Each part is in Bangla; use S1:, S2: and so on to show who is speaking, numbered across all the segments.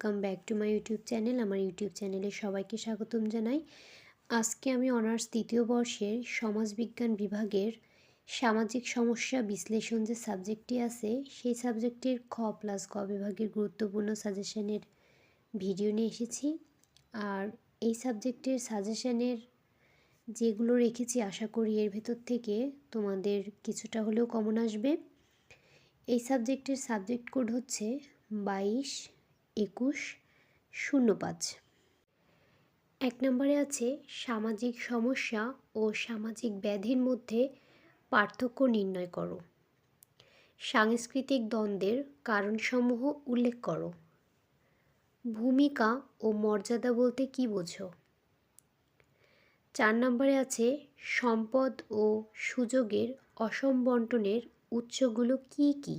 S1: Welcome back to my YouTube channel আমার ইউটিউব চ্যানেলে সবাইকে স্বাগতম জানাই। আজকে আমি অনার্স তৃতীয় বর্ষের সমাজবিজ্ঞান বিভাগের সামাজিক সমস্যা বিশ্লেষণ যে সাবজেক্টটি আছে, সেই সাবজেক্টের খ প্লাস গ বিভাগের গুরুত্বপূর্ণ সাজেশনের ভিডিও নিয়ে এসেছি। আর এই সাবজেক্টের সাজেশনের যেগুলো রেখেছি, আশা করি এর ভেতর থেকে তোমাদের কিছুটা হলেও কমন আসবে। এই সাবজেক্টের সাবজেক্ট কোড হচ্ছে বাইশ। একুশ শূন্য পাঁচ এক নম্বরে আছে সামাজিক সমস্যা ও সামাজিক ব্যাধির মধ্যে পার্থক্য নির্ণয় করো। সাংস্কৃতিক দ্বন্দ্বের কারণসমূহ উল্লেখ করো। ভূমিকা ও মর্যাদা বলতে কী বোঝো? চার নম্বরে আছে সম্পদ ও সুযোগের অসম বন্টনের উৎসগুলো কী কী?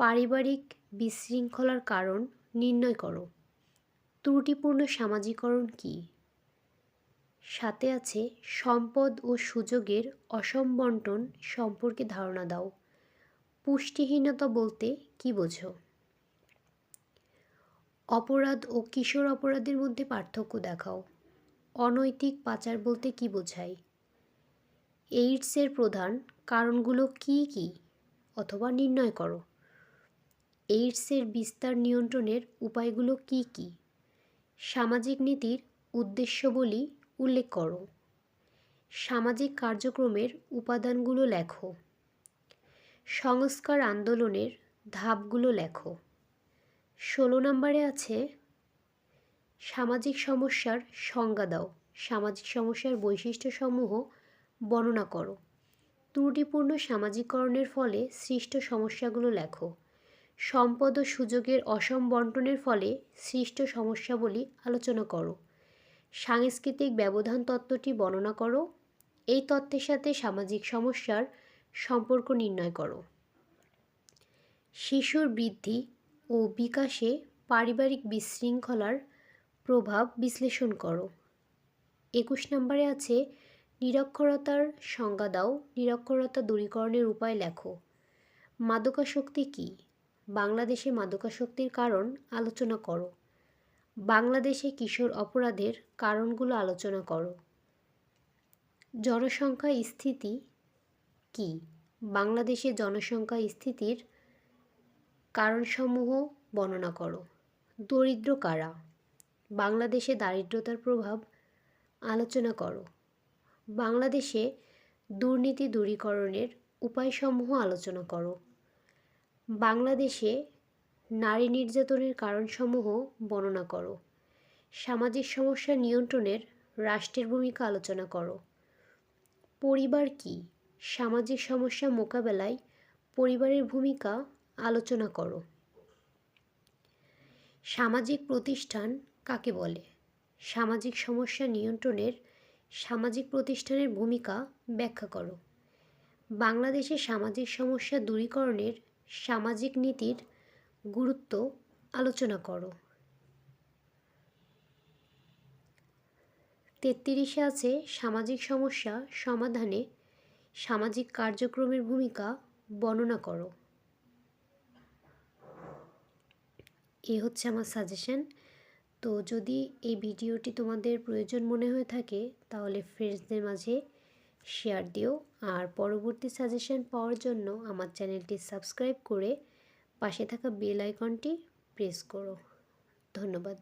S1: পারিবারিক বিশৃঙ্খলার কারণ নির্ণয় করো। ত্রুটিপূর্ণ সামাজিকরণ কী? সাথে আছে সম্পদ ও সুযোগের অসম বন্টন সম্পর্কে ধারণা দাও। পুষ্টিহীনতা বলতে কি বোঝো? অপরাধ ও কিশোর অপরাধের মধ্যে পার্থক্য দেখাও। অনৈতিক পাচার বলতে কি বোঝায়? এইডসের প্রধান কারণগুলো কি কি? অথবা নির্ণয় করো। এইডসের বিস্তার নিয়ন্ত্রণের উপায়গুলো কি কি? সামাজিক নীতির উদ্দেশ্যবলী উল্লেখ করো। সামাজিক কার্যক্রমের উপাদানগুলো লেখো। সংস্কার আন্দোলনের ধাপগুলো লেখো। ষোলো নম্বরে আছে, সামাজিক সমস্যার সংজ্ঞা দাও। সামাজিক সমস্যার বৈশিষ্ট্যসমূহ বর্ণনা করো। ত্রুটিপূর্ণ সামাজিকরণের ফলে সৃষ্ট সমস্যাগুলো লেখো। সম্পদ ও সুযোগের অসম বন্টনের ফলে সৃষ্ট সমস্যাবলী আলোচনা করো। সাংস্কৃতিক ব্যবধান তত্ত্বটি বর্ণনা করো। এই তত্ত্বের সাথে সামাজিক সমস্যার সম্পর্ক নির্ণয় করো। শিশুর বৃদ্ধি ও বিকাশে পারিবারিক বিশৃঙ্খলার প্রভাব বিশ্লেষণ করো। একুশ নম্বরে আছে, নিরক্ষরতার সংজ্ঞা দাও, নিরক্ষরতা দূরীকরণের উপায় লেখো। মাদকাসক্তি কী? বাংলাদেশে মাদকাসক্তির কারণ আলোচনা করো। বাংলাদেশে কিশোর অপরাধের কারণগুলো আলোচনা করো। জনসংখ্যা স্থিতি কি? বাংলাদেশে জনসংখ্যা স্থিতির কারণসমূহ বর্ণনা করো। দরিদ্র কারা? বাংলাদেশে দারিদ্রতার প্রভাব আলোচনা করো। বাংলাদেশে দুর্নীতি দূরীকরণের উপায়সমূহ আলোচনা করো। বাংলাদেশে নারী নির্যাতনের কারণসমূহ বর্ণনা করো। সামাজিক সমস্যা নিয়ন্ত্রণের রাষ্ট্রের ভূমিকা আলোচনা করো। পরিবার কি? সামাজিক সমস্যা মোকাবেলায় পরিবারের ভূমিকা আলোচনা করো। সামাজিক প্রতিষ্ঠান কাকে বলে? সামাজিক সমস্যা নিয়ন্ত্রণের সামাজিক প্রতিষ্ঠানের ভূমিকা ব্যাখ্যা করো। বাংলাদেশে সামাজিক সমস্যা দূরীকরণের সামাজিক নীতির গুরুত্ব আলোচনা করো। তেত্রিশে আছে সামাজিক সমস্যা সমাধানে সামাজিক কার্যক্রমের ভূমিকা বর্ণনা করো। এ হচ্ছে আমার সাজেশন তো যদি এই ভিডিওটি তোমাদের প্রয়োজন মনে হয়ে থাকে, তাহলে ফ্রেন্ডসদের মাঝে শেয়ার দিও। আর পরবর্তী সাজেশন পাওয়ার জন্য আমার চ্যানেলটি সাবস্ক্রাইব করে পাশে থাকা বেল আইকনটি প্রেস করো। ধন্যবাদ।